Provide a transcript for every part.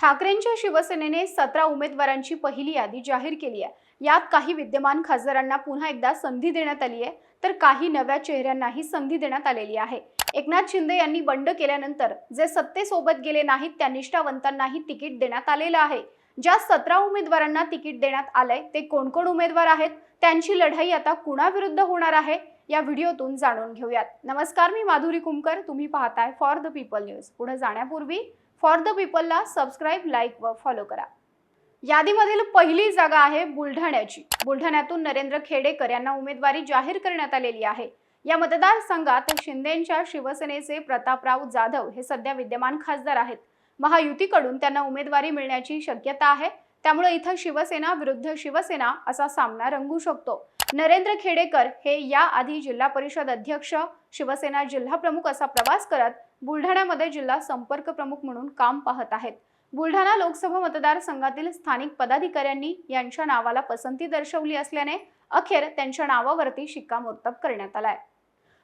ठाकरेंच्या शिवसेनेने सतरा उमेदवारांची पहिली यादी जाहीर केली आहे. यात काही विद्यमान खासदारांना पुन्हा एकदा संधी देण्यात आली आहे तर काही नव्या चेहऱ्यांनाही संधी देण्यात आलेली आहे. एकनाथ शिंदे यांनी बंड केल्यानंतर जे सत्तेसोबत गेले नाहीत त्या निष्ठावंतांनाही तिकीट देण्यात आलेलं आहे. ज्या सतरा उमेदवारांना तिकीट देण्यात आलंय ते कोण कोण उमेदवार आहेत? त्यांची लढाई आता कुणाविरुद्ध होणार आहे? या व्हिडिओतून जाणून घेऊयात. नमस्कार मी माधुरी कुमकर. तुम्ही पाहताय फॉर द पीपल न्यूज पुढे जाण्यापूर्वी फॉर द पीपलला सबस्क्राईब लाईक व फॉलो करा. यादीमधील पहिली जागा आहे बुलढाण्याची. बुलढाण्यातून नरेंद्र खेडेकर यांना उमेदवारी जाहीर करण्यात आलेली आहे. या मतदारसंघात शिंदेच्या शिवसेनेचे प्रतापराव जाधव हे सध्या विद्यमान खासदार आहेत. महायुतीकडून त्यांना उमेदवारी मिळण्याची शक्यता आहे. त्यामुळे इथं शिवसेना विरुद्ध शिवसेना असा सामना रंगू शकतो. नरेंद्र खेडेकर हे याआधी जिल्हा परिषद अध्यक्ष शिवसेना जिल्हा प्रमुख असा प्रवास करत बुलढाण्यामध्ये जिल्हा संपर्क प्रमुख म्हणून काम पाहत आहेत. बुलढाणा लोकसभा मतदारसंघातील स्थानिक पदाधिकाऱ्यांनी यांच्या नावाला पसंती दर्शवली असल्याने अखेर त्यांच्या नावावरती शिक्कामोर्तब करण्यात आलाय.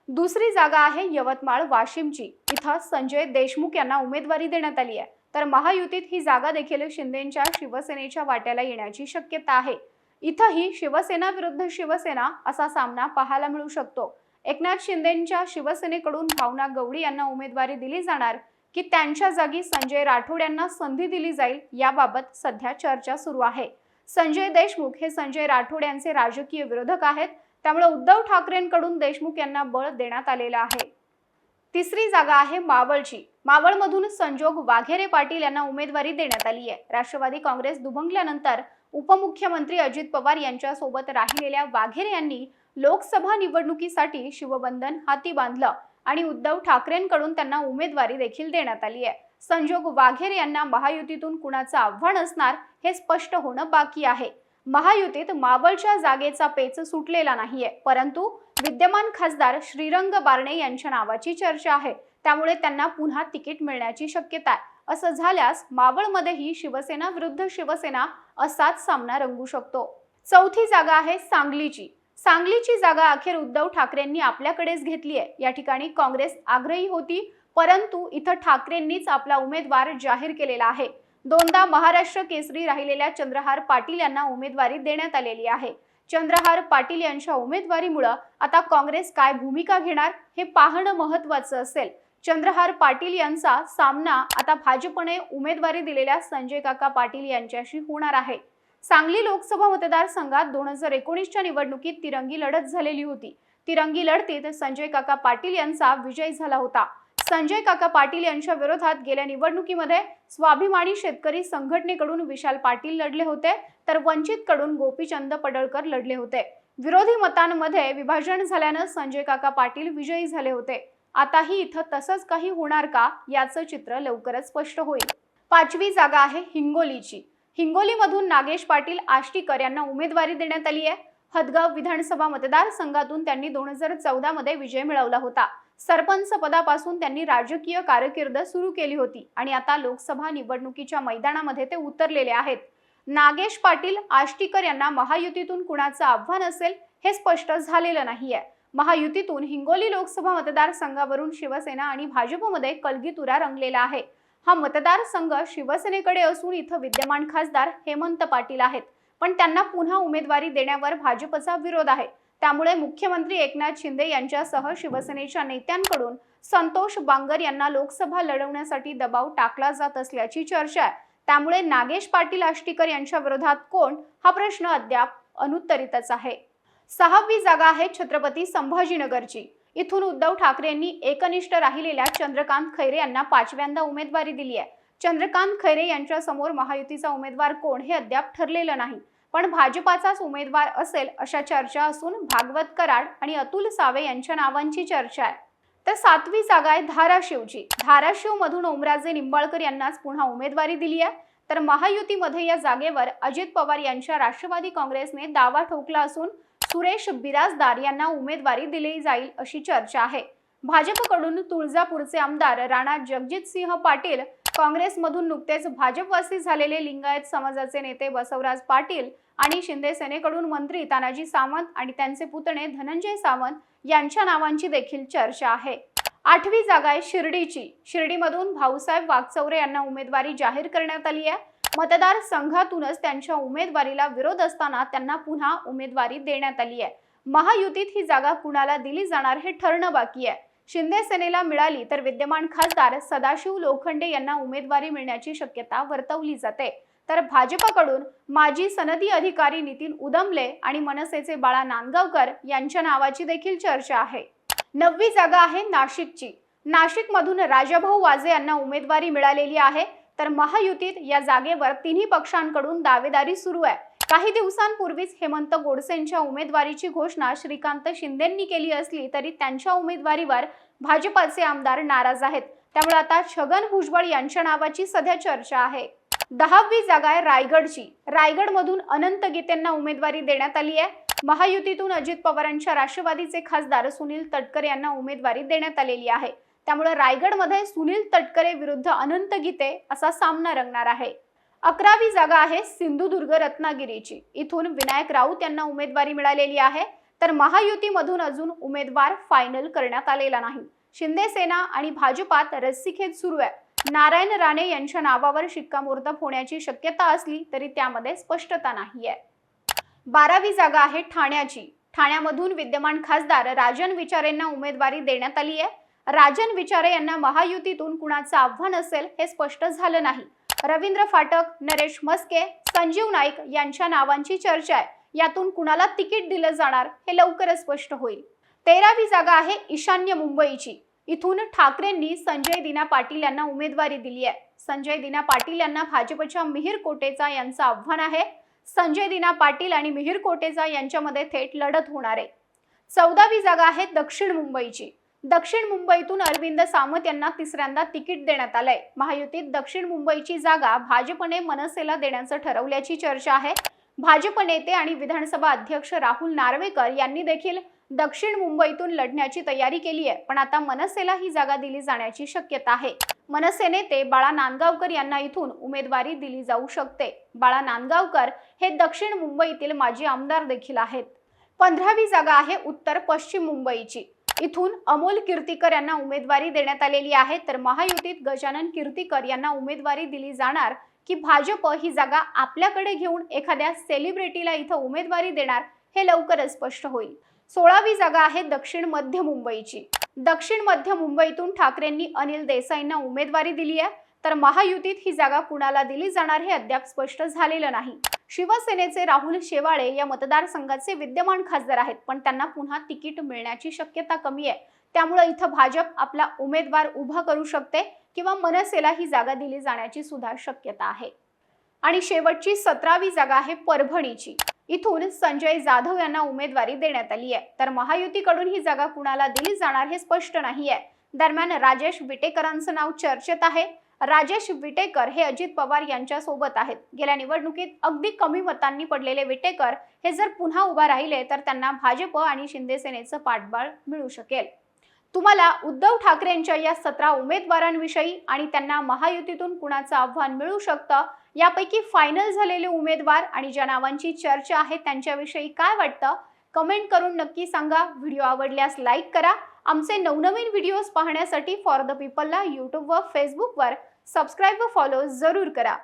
दुसरी जागा आहे यवतमाळ वाशिमची. इथं संजय देशमुख यांना उमेदवारी देण्यात आली आहे. तर महायुतीत ही जागा देखील शिंदेच्या शिवसेनेच्या वाट्याला येण्याची शक्यता आहे. इथंही शिवसेना विरुद्ध शिवसेना असा सामना पाहायला मिळू शकतो. एकनाथ शिंदेच्या शिवसेनेकडून भावना गवळी यांना उमेदवारी दिली जाणार की त्यांच्या जागी संजय राठोड यांना संधी दिली जाईल याबाबत सध्या चर्चा सुरू आहे. संजय देशमुख हे संजय राठोड यांचे राजकीय विरोधक आहेत त्यामुळे उद्धव ठाकरेंकडून देशमुख यांना बळ देण्यात आलेलं आहे. तिसरी जागा आहे मावळची. मावळमधून संजोग वाघेरे पाटील यांना उमेदवारी देण्यात आली आहे. राष्ट्रवादी काँग्रेस दुभंगल्यानंतर उपमुख्यमंत्री अजित पवार यांच्यासोबत राहिलेल्या वाघेरे यांनी लोकसभा निवडणुकीसाठी शिवबंधन हाती बांधलं आणि उद्धव ठाकरेंकडून त्यांना उमेदवारी देखील देण्यात आली आहे. संजोग वाघेर यांना महायुतीतून कुणाचं आव्हान असणार हे स्पष्ट होणं बाकी आहे. महायुतीत मावळच्या जागेचा पेच सुटलेला नाहीये परंतु विद्यमान खासदार श्रीरंग बारणे यांच्या नावाची चर्चा आहे. त्यामुळे त्यांना पुन्हा तिकीट मिळण्याची शक्यता आहे. असं झाल्यास मावळमध्येही शिवसेना विरुद्ध शिवसेना असाच सामना रंगू शकतो. चौथी जागा आहे सांगलीची. सांगलीची जागा अखेर उद्धव ठाकरेंनी आपल्याकडेच घेतली आहे. या ठिकाणी काँग्रेस आग्रही होती परंतु इथं ठाकरेंनीच आपला उमेदवार जाहीर केलेला आहे. दोनदा महाराष्ट्र केसरी राहिलेल्या चंद्रहार पाटील यांना उमेदवारी देण्यात आलेली आहे. चंद्रहार पाटील यांच्या उमेदवारीमुळं आता काँग्रेस काय भूमिका घेणार हे पाहणं महत्वाचं असेल. चंद्रहार पाटील यांचा सामना आता भाजपने उमेदवारी दिलेल्या संजय काका पाटील यांच्याशी होणार आहे. सांगली लोकसभा मतदारसंघात दोन हजार एकोणीसच्या निवडणुकीत तिरंगी लढत झालेली होती. तिरंगी लढतीत संजय काका पाटील यांचा विजय झाला होता. संजय काका पाटील यांच्या विरोधात गेल्या निवडणुकीमध्ये स्वाभिमानी शेतकरी संघटनेकडून विशाल पाटील लढले होते तर वंचितकडून गोपीचंद पडळकर लढले होते. विरोधी मतांमध्ये विभाजन झाल्यानं संजय काका पाटील विजयी झाले होते. आताही इथं तसंच काही होणार का याचं चित्र लवकरच स्पष्ट होईल. पाचवी जागा आहे हिंगोलीची. हिंगोलीमधून नागेश पाटील आष्टीकर यांना उमेदवारी देण्यात आली आहे. हदगाव विधानसभा मतदारसंघातून त्यांनी दोन हजार चौदा मध्ये विजय मिळवला होता. सरपंच पदापासून त्यांनी राजकीय कारकीर्द सुरू केली होती आणि आता लोकसभा निवडणुकीच्या मैदानामध्ये ते उतरलेले आहेत. नागेश पाटील आष्टीकर यांना महायुतीतून कुणाचं आव्हान असेल हे स्पष्ट झालेलं नाहीये. महायुतीतून हिंगोली लोकसभा मतदारसंघावरून शिवसेना आणि भाजपमध्ये कलगीतुरा रंगलेला आहे. हा मतदारसंघ शिवसेनेकडे असून इथं विद्यमान खासदार हेमंत पाटील आहेत. पण त्यांना पुन्हा उमेदवारी देण्यावर भाजपचा विरोध आहे. त्यामुळे मुख्यमंत्री एकनाथ शिंदे यांच्यासह शिवसेनेच्या नेत्यांकडून संतोष बांगर यांना लोकसभा लढवण्यासाठी दबाव टाकला जात असल्याची चर्चा आहे. त्यामुळे नागेश पाटील आष्टीकर यांच्या विरोधात कोण? हा प्रश्न अद्याप अनुत्तरितच आहे. सहावी जागा आहे छत्रपती संभाजीनगरची. इथून उद्धव ठाकरे यांनी एकनिष्ठ राहिलेल्या चंद्रकांत खैरे यांना पाचव्यांदा उमेदवारी दिली आहे. चंद्रकांत खैरे यांच्या समोर महायुतीचा उमेदवार कोण हे अद्याप ठरलेलं नाही. पण भाजपाचाच उमेदवार असेल अशा चर्चा असून भागवत कराड आणि अतुल सावे यांच्या नावांची चर्चा आहे. तर सातवी जागा आहे धाराशिवची. धाराशिव मधून ओमराजे निंबाळकर यांनाच पुन्हा उमेदवारी दिली आहे. तर महायुतीमध्ये या जागेवर अजित पवार यांच्या राष्ट्रवादी काँग्रेसने दावा ठोकला असून सुरेश बिराजदार यांना उमेदवारी दिली जाईल अशी चर्चा आहे. भाजपकडून तुळजापूरचे आमदार राणा जगजितसिंह पाटील काँग्रेसमधून नुकतेच भाजपवासी झालेले लिंगायत समाजाचे नेते बसवराज पाटील आणि शिंदे सेनेकडून मंत्री तानाजी सावंत आणि त्यांचे पुतणे धनंजय सावंत यांच्या नावांची देखील चर्चा आहे. आठवी जागा आहे शिर्डीची. शिर्डीमधून भाऊसाहेब वागचौरे यांना उमेदवारी जाहीर करण्यात आली आहे. मतदार संघातूनच त्यांच्या उमेदवारीला विरोध असताना त्यांना पुन्हा उमेदवारी देण्यात आली आहे. महायुतीत ही जागा कुणाला दिली जाणार हे ठरणं बाकी आहे. शिंदे सेनेला मिळाली तर विद्यमान खासदार सदाशिव लोखंडे यांना उमेदवारी मिळण्याची शक्यता वर्तवली जाते. तर भाजपकडून माजी सनदी अधिकारी नितीन उदमले आणि मनसेचे बाळा नांदगावकर यांच्या नावाची देखील चर्चा आहे. नववी जागा आहे नाशिकची. नाशिकमधून राजाभाऊ वाजे यांना उमेदवारी मिळालेली आहे. तर महायुतीत या जागेवर तिन्ही पक्षांकडून दावेदारी सुरू आहे. काही दिवसांपूर्वीच हेमंत गोडसेंच्या उमेदवारीची घोषणा श्रीकांत शिंदेंनी केली असली तरी त्यांच्या उमेदवारीवर भाजपाचे आमदार नाराज आहेत. त्यामुळे आता छगन भुजबळ यांच्या नावाची सध्या चर्चा आहे. दहावी जागा आहे रायगडची. रायगडमधून अनंत गीतेंना उमेदवारी देण्यात आली आहे. महायुतीतून अजित पवारांच्या राष्ट्रवादीचे खासदार सुनील तटकरे यांना उमेदवारी देण्यात आलेली आहे. त्यामुळे रायगडमध्ये सुनील तटकरे विरुद्ध अनंत गीते असा सामना रंगणार आहे. अकरावी जागा आहे सिंधुदुर्ग रत्नागिरीची. इथून विनायक राऊत यांना उमेदवारी मिळालेली आहे. तर महायुतीमधून अजून उमेदवार फायनल करण्यात आलेला नाही. शिंदे सेना आणि भाजपात रस्सीखेच सुरू आहे. नारायण राणे यांच्या नावावर शिक्कामोर्तब होण्याची शक्यता असली तरी त्यामध्ये स्पष्टता नाही आहे. बारावी जागा आहे ठाण्याची. ठाण्यामधून विद्यमान खासदार राजन विचारेंना उमेदवारी देण्यात आली आहे. राजन विचारे यांना महायुतीतून कुणाचं आव्हान असेल हे स्पष्ट झालं नाही. रवींद्र फाटक नरेश मस्के संजीव नाईक यांच्या नावांची चर्चा आहे. यातून कुणाला तिकीट दिलं जाणार हे लवकरच स्पष्ट होईल. तेरावी जागा आहे ईशान्य मुंबईची. इथून ठाकरेंनी संजय दिना पाटील यांना उमेदवारी दिली आहे. संजय दिना पाटील यांना भाजपच्या मिहीर कोटेचा यांचं आव्हान आहे. संजय दिना पाटील आणि मिहीर कोटेचा यांच्यामध्ये थेट लढत होणार आहे. चौदावी जागा आहे दक्षिण मुंबईची. दक्षिण मुंबईतून अरविंद सावंत यांना तिसऱ्यांदा तिकीट देण्यात आलंय. महायुतीत दक्षिण मुंबईची जागा भाजपने मनसेला देण्याचं ठरवल्याची चर्चा आहे. भाजप नेते आणि विधानसभा अध्यक्ष राहुल नार्वेकर यांनी देखील दक्षिण मुंबईतून लढण्याची तयारी केली आहे. पण आता मनसेला ही जागा दिली जाण्याची शक्यता आहे. मनसे नेते बाळा नांदगावकर यांना इथून उमेदवारी दिली जाऊ शकते. बाळा नांदगावकर हे दक्षिण मुंबईतील माजी आमदार देखील आहेत. पंधरावी जागा आहे उत्तर पश्चिम मुंबईची. इथून अमोल कीर्तीकर यांना उमेदवारी देण्यात आलेली आहे. तर महायुतीत गजानन कीर्तीकर यांना उमेदवारी दिली जाणार. की भाजप ही जागा आपल्याकडे घेऊन एखाद्या सेलिब्रिटीला इथं उमेदवारी देणार हे लवकरच स्पष्ट होईल. सोळावी जागा आहे दक्षिण मध्य मुंबईची. दक्षिण मध्य मुंबईतून ठाकरेंनी अनिल देसाईंना उमेदवारी दिली आहे. तर महायुतीत ही जागा कुणाला दिली जाणार हे अद्याप स्पष्ट झालेलं नाही. शिवसेनेचे राहुल शेवाळे या मतदारसंघाचे विद्यमान खासदार आहेत पण त्यांना पुन्हा तिकीट मिळण्याची शक्यता कमी आहे. त्यामुळे इथं भाजप आपला उमेदवार उभा करू शकते किंवा मनसेला ही जागा दिली जाण्याची सुद्धा शक्यता आहे. आणि शेवटची सतरावी जागा आहे परभणीची. इथून संजय जाधव यांना उमेदवारी देण्यात आली आहे. तर महायुतीकडून ही जागा कुणाला दिली जाणार हे स्पष्ट नाही आहे दरम्यान राजेश विटेकरांचं नाव चर्चेत आहे. राजेश विटेकर हे अजित पवार यांच्या सोबत आहेत. गेल्या निवडणुकीत अगदी कमी मतांनी पडलेले विटेकर हे जर पुन्हा उभा राहिले तर त्यांना भाजप आणि शिंदे सेनेचं पाठबळ मिळू शकेल. तुम्हाला उद्धव ठाकरेंच्या या सतरा उमेदवारांविषयी आणि त्यांना महायुतीतून कुणाचं आव्हान मिळू शकतं यापैकी फायनल झालेले उमेदवार आणि ज्या नावांची चर्चा आहे त्यांच्याविषयी काय वाटतं? कमेंट करून नक्की सांगा. व्हिडिओ आवडल्यास लाईक करा. आमचे नवनवीन व्हिडिओज पाहण्यासाठी फॉर द पीपलला यूट्यूब व फेसबुकवर सबस्क्राईब व फॉलो जरूर करा.